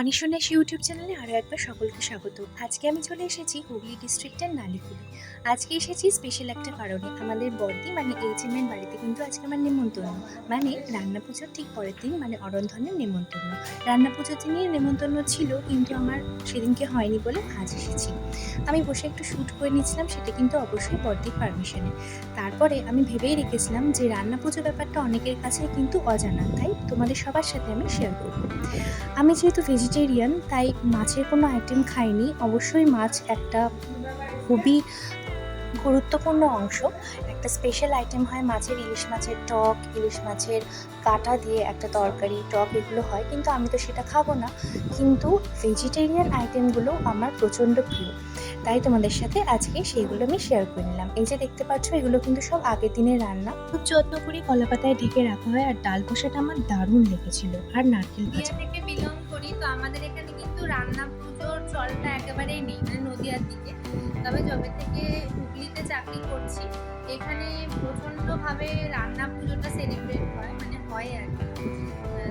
অনিশোনাস YouTube চ্যানেলে আরও একবার সকলকে স্বাগত। আজকে আমি চলে এসেছি হুগলি ডিস্ট্রিক্টের নালিকুলে আজকে এসেছি স্পেশাল একটা কারণে। আমাদের বর্দি মানে এইচ এম এর বাড়িতে কিন্তু আজকে আমার নেমন্তন্ন। মানে রান্না পুজোর ঠিক পরের দিন মানে অরন্ধনের নেমন্তন্ন। রান্না পুজোর দিনই নেমন্তন্ন ছিল কিন্তু আমার সেদিনকে হয়নি বলে আজ এসেছি। আমি বসে একটু শ্যুট করে নিয়েছিলাম, সেটা কিন্তু অবশ্যই বর্দির পারমিশনে তারপরে আমি ভেবেই রেখেছিলাম যে রান্না পুজো ব্যাপারটা অনেকের কাছে কিন্তু অজানা। তাই তোমাদের সবার সাথে আমি শেয়ার করব। আমি যেহেতু ভেজিটেরিয়ান তাই মাছের কোনো আইটেম খাইনি। অবশ্যই মাছ একটা খুবই গুরুত্বপূর্ণ অংশ। একটা স্পেশাল আইটেম হয় মাছের ইলিশ মাছের টক, ইলিশ মাছের কাটা দিয়ে একটা তরকারি, টক এগুলো হয়। কিন্তু আমি তো সেটা খাব না। কিন্তু ভেজিটেরিয়ান আইটেমগুলো আমার প্রচণ্ড প্রিয়। তাই তোমাদের সাথে আজকে সেইগুলো আমি শেয়ার করে নিলাম। এই যে দেখতে পাচ্ছ, এগুলো কিন্তু সব আগের দিনের রান্না। খুব যত্ন করে কলাপাতায় ঢেকে রাখা হয়, আর ডাল কষাটা আমার দারুণ লেগেছিল। আর নারকেল ভাজা। থেকে বিলং করি, তো আমাদের এখানে কিন্তু রান্না পুজোর চলটা একেবারেই নেই মানে নদীয়ার দিকে। তবে যবে থেকে হুগলিতে চাকরি করছি, এখানে প্রচণ্ডভাবে রান্না পুজোটা সেলিব্রেট হয় মানে হয় আর কি।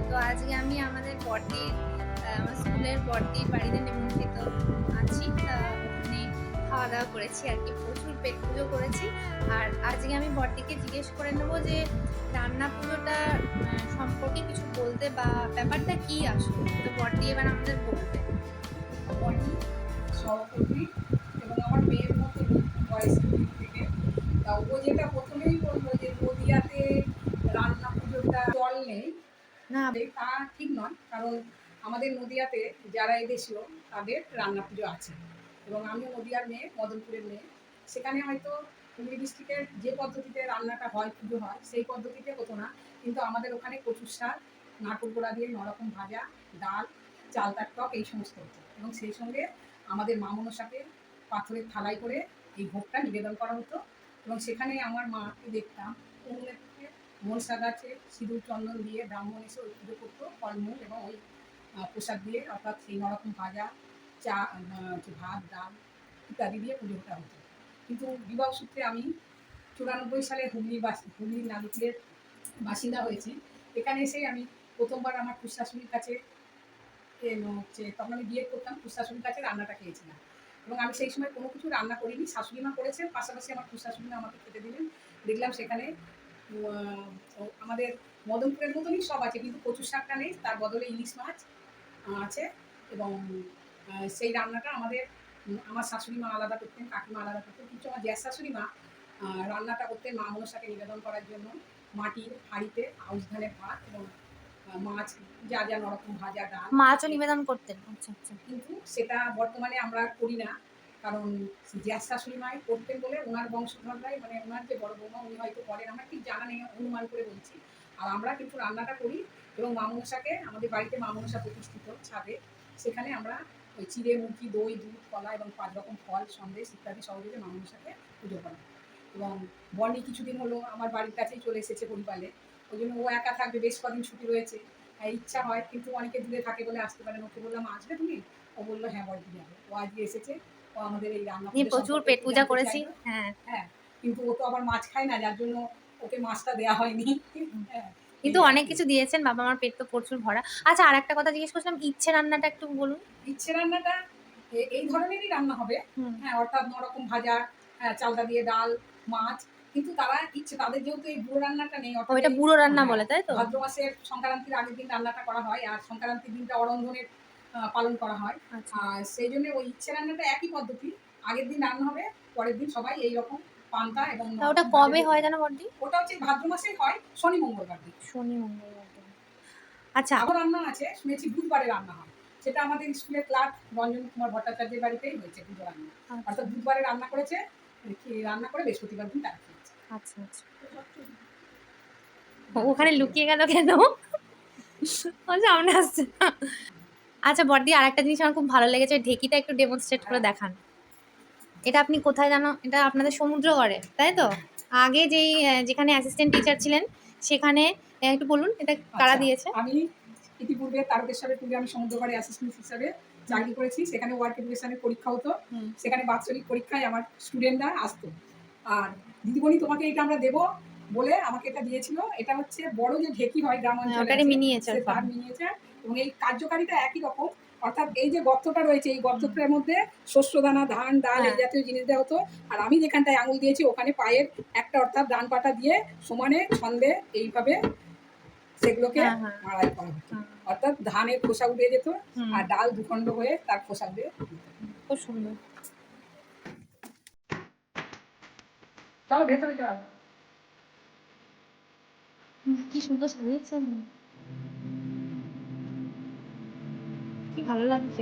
তো আজকে আমি আমাদের বর্দির আমার স্কুলের বর্দির বাড়িতে নিমন্ত্রিত আছি খাওয়া দাওয়া করেছি আর কি প্রচুর পেট পুজো করেছি। আর আজকে আমি বর্দিকে জিজ্ঞেস করে নেব যে রান্না পুজোটা সম্পর্কে কিছু বলতে বা ব্যাপারটা কি আসলে? তো বর্দি এবার আমাদের বলবে। বনি সভাপতি এবং আমার মেয়ের মতো বয়সের দিক থেকে। তা ও যেটা প্রথমেই বলব যে নদিয়াতে রান্না পুজোটা চল নেই। না। তা ঠিক নয় কারণ আমাদের নদিয়াতে যারা এদেশীয় তাদের রান্না পুজো আছে। এবং আমি নদিয়ার মেয়ে, মদনপুরের মেয়ে। সেখানে হয়তো হুগলি ডিস্ট্রিক্টের যে পদ্ধতিতে রান্নাটা হয়, পুজো হয়, সেই পদ্ধতিতে হতো না। কিন্তু আমাদের ওখানে কচুর শাক নাটক গোড়া দিয়ে নরকম ভাজা, ডাল, চালতার টক, এই সমস্ত হতো। এবং সেই সঙ্গে আমাদের মা মনসাকে পাথরের থালায় করে এই ভোগটা নিবেদন করা হতো। এবং সেখানে আমার মাকে দেখতাম। উনুনের থেকে মনসা গাছে সিঁদুর, চন্দন দিয়ে ব্রাহ্মণ এসে ওই পুজো করতো, ফলমূল এবং ওই প্রসাদ দিয়ে, অর্থাৎ সেই নরকম ভাজা চা হচ্ছে ভাত, ডাল ইত্যাদি দিয়ে পুজোটা হতো। কিন্তু বিবাহ সূত্রে আমি চুরানব্বই সালে হুগলি বাসি, হুগলির নালিকুলের বাসিন্দা হয়েছি। এখানে এসেই আমি প্রথমবার আমার কুশাশুড়ির কাছে হচ্ছে তখন আমি বিয়ে করতাম কুশাশুড়ির কাছে রান্নাটা খেয়েছিলাম। এবং আমি সেই সময় কোনো কিছু রান্না করিনি, শাশুড়ি মা করেছেন পাশাপাশি আমার কুশাশুড়ি মা আমাকে খেতে দিলেন। দেখলাম সেখানে আমাদের মদনপুরের মতনই সব আছে, কিন্তু কচুর শাকটা নেই, তার বদলে ইলিশ মাছ আছে এবং সেই রান্নাটা আমাদের আমার শাশুড়ি মা আলাদা করতেন কাকিমা আলাদা করতেন। কিন্তু আমার জ্যাস শাশুড়ি মা রান্নাটা করতেন মা মনসাকে নিবেদন করার জন্য। মাটির হাঁড়িতে আউশ ধানের ভাত এবং মাছ যা যা নরকম ভাজা ডাল। মাছও নিবেদন করতেন। আচ্ছা আচ্ছা। কিন্তু সেটা বর্তমানে আমরা করি না কারণ গ্যাস শাশুড়ি মাই করতেন বলে ওনার বংশধররাই মানে ওনার যে বড় বৌমা উনি হয়তো করেন। আমার ঠিক জানা নেই অনুমান করে বলছি। আর আমরা কিন্তু রান্নাটা করি এবং মামনসাকে আমাদের বাড়িতে মামনসা প্রতিষ্ঠিত ছাদে সেখানে আমরা ওই চিড়ে মুখি দই দুধ কলা এবং পাঁচ রকম ফল সন্দেশ ইত্যাদি সহযোগে মামনসাকে পুজো করা। এবং বনি কিছুদিন হলো আমার বাড়ির কাছেই চলে এসেছে পরিবারে। ওই জন্য ও একা থাকবে বেশ কদিন ছুটি রয়েছে। হ্যাঁ ইচ্ছা হয় কিন্তু অনেকে দূরে থাকে বলে আসতে পারে ওকে বললাম আসবে তুমি? ও বলল হ্যাঁ বড় যাবে ও আজকে এসেছে। ও আমাদের এই রান্না প্রচুর পেট পূজা করেছি। হ্যাঁ। হ্যাঁ কিন্তু ও তো আবার মাছ খায় না যার জন্য ওকে মাছটা দেওয়া হয়নি। হ্যাঁ। কিন্তু অনেক কিছু দিয়েছেন বাবা আমার পেট তো প্রচুর ভরা। আচ্ছা আর একটা কথা জিজ্ঞেস করছিলাম ইচ্ছে রান্নাটা একটু বলুন। ইচ্ছে রান্নাটা এই ধরনেরই রান্না হবে। হ্যাঁ অর্থাৎ নরকম ভাজা হ্যাঁ, চালটা দিয়ে ডাল মাছ কিন্তু তারা ইচ্ছে তাদের যেহেতু এই বুড়ো রান্নাটা নেই অর্থাৎ এটা বুড়ো রান্না হ্যাঁ, বলে তাই তো? ভাদ্র মাসের সংক্রান্তির আগের দিন রান্নাটা করা হয় আর সংক্রান্তির দিনটা অরন্ধনের আহ, পালন করা হয়। আচ্ছা। আর সেই জন্য ওই ইচ্ছে রান্নাটা একই পদ্ধতি আগের দিন রান্না হবে পরের দিন সবাই এই রকম পান্তা এবং ওটা কবে হয় জানো বর্দি? ওটা হচ্ছে ভাদ্র মাসে হয় শনি মঙ্গলবার দিন। শনি মঙ্গলবার দিন। আচ্ছা আবার রান্না আছে শুনেছি বুধবারে রান্না হয়। সেটা আমাদের স্কুলের ক্লার্ক রঞ্জন কুমার ভট্টাচার্যের বাড়িতেই হয়েছে পুজো রান্না। আচ্ছা। অর্থাৎ বুধবারে রান্না করেছে রান্না করে বৃহস্পতিবার দিন তারা খেয়েছে। আচ্ছা আচ্ছা। ওখানে লুকিয়ে গেল কেন? সামনে আসছে। আচ্ছা বর্দি আর একটা জিনিস আমার খুব ভালো লেগেছে ঢেকিটা একটু ডেমনস্ট্রেট করে দেখান। এটা আপনি কোথায় জানো? এটা আপনাদের সমুদ্রগড়ে তাই তো? আগে যেই যেখানে অ্যাসিস্ট্যান্ট টিচার ছিলেন সেখানে একটু বলুন এটা কারা আচ্ছা, দিয়েছে? আমি ইতিপূর্বে তারকেশ্বরের পূর্বে আমি সমুদ্রগড়ে অ্যাসিস্ট্যান্ট হিসাবে চাকরি করেছি। সেখানে ওয়ার্ক এডুকেশনের পরীক্ষা হতো। সেখানে বাৎসরিক পরীক্ষায় আমার স্টুডেন্টরা আসতো। আর দিদিমণি তোমাকে এটা আমরা দেবো বলে আমাকে এটা দিয়েছিল। এটা হচ্ছে বড় যে ঢেকি হয় গ্রাম হ্যাঁ, অঞ্চলে তার। মিনিয়েচার এবং এই কার্যকারিতা একই রকম। অর্থাৎ এই যে গর্তটা রয়েছে এই গর্তটার মধ্যে শস্য দানা ধান ডাল এই হ্যাঁ। জাতীয় জিনিস দেওয়া হতো। আর আমি যেখানটায় আঙুল দিয়েছি ওখানে পায়ের একটা অর্থাৎ ডান পাটা দিয়ে সমানে ছন্দে এইভাবে সেগুলোকে হ্যাঁ, হ্যাঁ। করা হতো। অর্থাৎ ধানের খোসা উঠে যেত আর ডাল দুখণ্ড হয়ে তার খোসা উঠে খুব সুন্দর। চলো ভেতরে চলো কি সুন্দর সাজিয়েছেন। কি ভালো লাগছে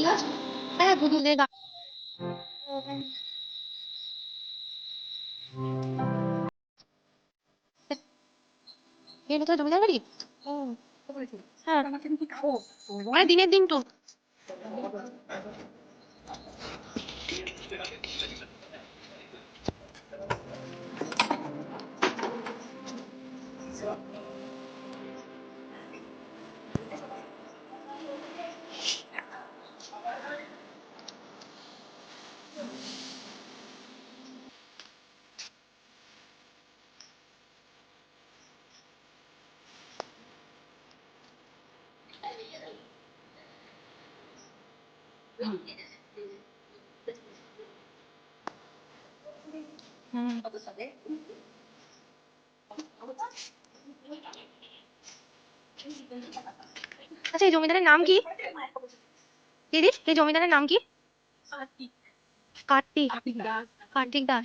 ঠিক আছে? হ্যাঁ দুধুদের গা। এর তো জমিদার বাড়ি হ্যাঁ। আমাকে কি খাব। মানে দিনের দিন তো আচ্ছা এই জমিদারের নাম কি দিদি এই জমিদারের নাম কি কার্তিক কার্তিক দাস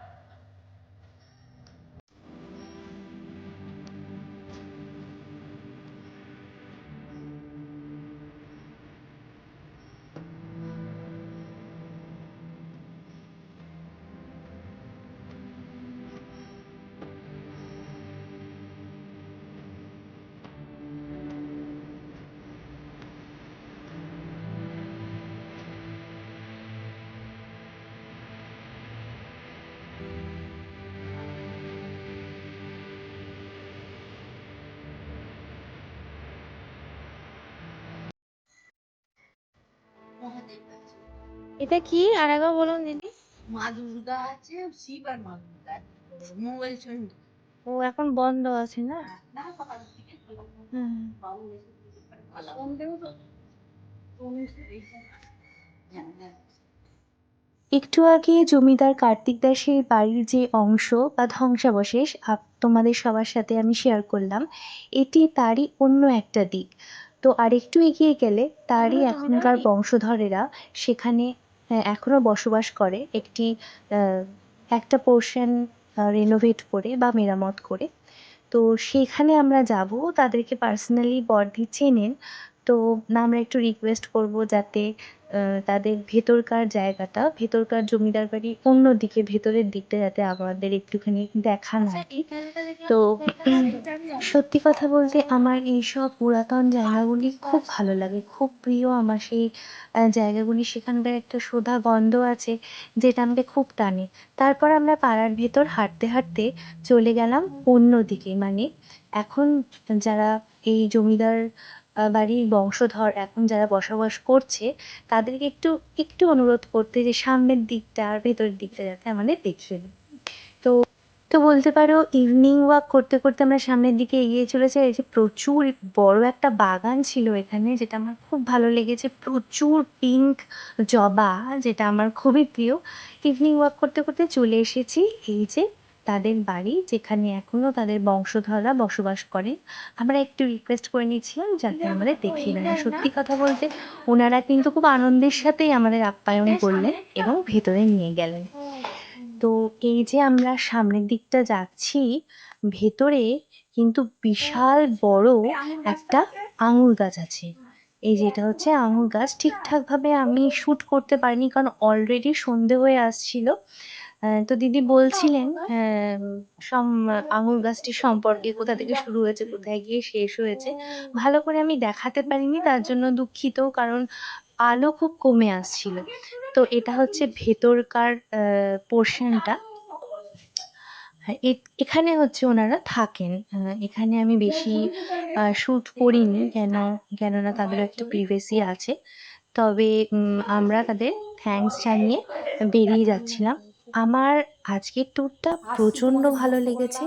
এটা কি? আর একবার বলুন দিদি। মা দুর্গা আছে শিব আর মা দুর্গা আছে। মঙ্গল চন্ডী ও এখন বন্ধ আছে না? ভালো হ্যাঁ, হ্যাঁ। একটু আগে জমিদার কার্তিক দাসের বাড়ির যে অংশ বা ধ্বংসাবশেষ তোমাদের সবার সাথে আমি শেয়ার করলাম এটি তারই অন্য একটা দিক। তো আরেকটু এগিয়ে গেলে তারই এখনকার বংশধরেরা সেখানে আহ, এখনও বসবাস করে একটি একটা পোর্শন রেনোভেট করে বা মেরামত করে। তো সেখানে আমরা যাব তাদেরকে পার্সোনালি বর্দি চেনেন তো আমরা একটু রিকোয়েস্ট করব যাতে তাদের ভেতরকার জায়গাটা, ভেতরকার জমিদার বাড়ির অন্যদিকে ভেতরের দিকটা যাতে আমাদের একটুখানি আর কি তো সত্যি কথা বলতে আমার এইসব পুরাতন জায়গাগুলি খুব ভালো লাগে, খুব প্রিয় আমার সেই জায়গাগুলি। সেখানকার একটা সোধা গন্ধ আছে, যেটা আমাকে খুব টানে। তারপর আমরা পাড়ার ভেতর হাঁটতে হাঁটতে চলে গেলাম অন্যদিকে মানে এখন যারা এই জমিদার বাড়ির বংশধর এখন যারা বসবাস করছে, তাদেরকে একটু একটু অনুরোধ করতে যে সামনের দিকটা আর ভেতরের দিকটা যাতে আমাদের দেয়। তো তো বলতে পারো ইভিনিং ওয়াক করতে করতে আমরা সামনের দিকে এগিয়ে চলেছি এই যে প্রচুর বড় একটা বাগান ছিল এখানে, যেটা আমার খুব ভালো লেগেছে। প্রচুর পিঙ্ক জবা, যেটা আমার খুবই প্রিয়। ইভিনিং ওয়াক করতে করতে চলে এসেছি। এই যে তাদের বাড়ি যেখানে এখনও তাদের বংশধররা বসবাস করে। আমরা একটু রিকোয়েস্ট করে নিয়েছিলাম যাতে আমাদের দেখিয়ে দেয়। সত্যি কথা বলতে ওনারা কিন্তু খুব আনন্দের সাথেই আমাদের আপ্যায়ন করলেন এবং ভেতরে নিয়ে গেলেন। তো এই যে আমরা সামনের দিকটা যাচ্ছি ভেতরে কিন্তু বিশাল বড় একটা আঙুর গাছ আছে। এই যেটা হচ্ছে আঙুর গাছ। ঠিকঠাকভাবে আমি শ্যুট করতে পারিনি কারণ অলরেডি সন্ধে হয়ে আসছিল। তো দিদি বলছিলেন আহ, সম আঙুর গাছটি সম্পর্কে কোথা থেকে শুরু হয়েছে কোথায় গিয়ে শেষ হয়েছে ভালো করে আমি দেখাতে পারিনি তার জন্য দুঃখিত কারণ আলো খুব কমে আসছিল। তো এটা হচ্ছে ভেতরকার পোর্শনটা। এখানে হচ্ছে ওনারা থাকেন। এখানে আমি বেশি শ্যুট করিনি কেন কেননা তাদের একটা প্রিভেসি আছে। তবে আমরা তাদের থ্যাঙ্কস জানিয়ে বেরিয়ে যাচ্ছিলাম। আমার আজকের ট্যুরটা প্রচণ্ড ভালো লেগেছে।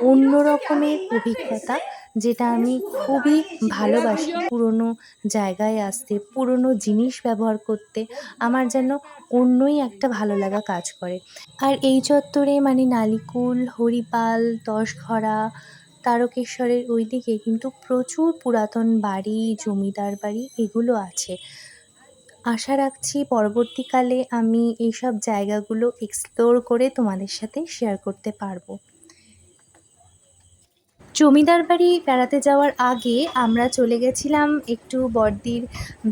অন্য রকমের অভিজ্ঞতা যেটা আমি খুবই ভালোবাসি। পুরনো জায়গায় আসতে পুরনো জিনিস ব্যবহার করতে আমার যেন অন্যই একটা ভালো লাগা কাজ করে। আর এই চত্বরে মানে নালিকুল হরিপাল দশঘরা তারকেশ্বরের ওই দিকে কিন্তু প্রচুর পুরাতন বাড়ি জমিদার বাড়ি এগুলো আছে। আশা রাখছি পরবর্তীকালে আমি এইসব জায়গাগুলো এক্সপ্লোর করে তোমাদের সাথে শেয়ার করতে পারব। জমিদার বাড়ি বেড়াতে যাওয়ার আগে আমরা চলে গেছিলাম একটু বড়দির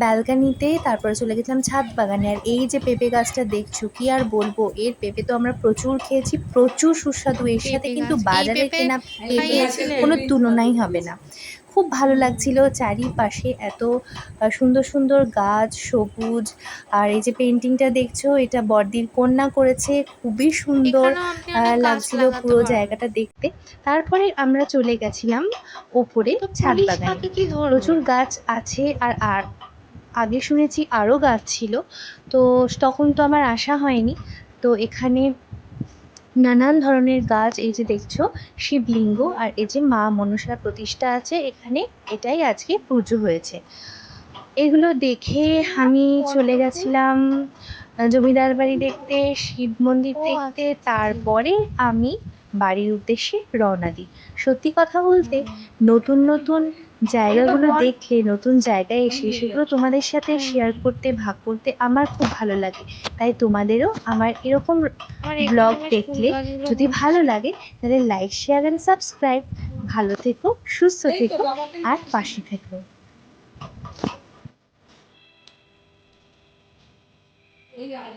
ব্যালকানিতে তারপরে চলে গেছিলাম ছাদ বাগানে। আর এই যে পেঁপে গাছটা দেখছ কি আর বলব? এর পেঁপে তো আমরা প্রচুর খেয়েছি প্রচুর সুস্বাদু। এর সাথে কিন্তু বাজারে কেনা পেঁপে কোনো তুলনাই হবে না। খুব ভালো লাগছিল চারিপাশে এত সুন্দর সুন্দর গাছ সবুজ আর এই যে পেন্টিংটা দেখছ এটা বড়দির কন্যা করেছে খুবই সুন্দর লাগছিল পুরো জায়গাটা দেখতে। তারপরে আমরা চলে গেছিলাম ওপরে ছাদ বাগানে? প্রচুর গাছ আছে আর আর আগে শুনেছি আরও গাছ ছিল। তো তখন তো আমার আসা হয়নি। তো এখানে নানান ধরনের গাছ এই যে দেখছ শিবলিঙ্গ আর এই যে মা মনসার প্রতিষ্ঠা আছে এখানে এটাই আজকে পুজো হয়েছে। এগুলো দেখে আমি চলে গেছিলাম জমিদার বাড়ি দেখতে শিব মন্দির দেখতে তারপরে আমি বাড়ির উদ্দেশ্যে রওনা দিই। সত্যি কথা বলতে নতুন নতুন জায়গাগুলো দেখলে নতুন জায়গায় এসে সেগুলো তোমাদের সাথে শেয়ার করতে ভাগ করতে আমার খুব ভালো লাগে। তাই তোমাদেরও আমার এরকম ব্লগ দেখলে যদি ভালো লাগে তাহলে লাইক শেয়ার অ্যান্ড সাবস্ক্রাইব ভালো থেকো সুস্থ থেকো আর পাশে থেকো। এই আর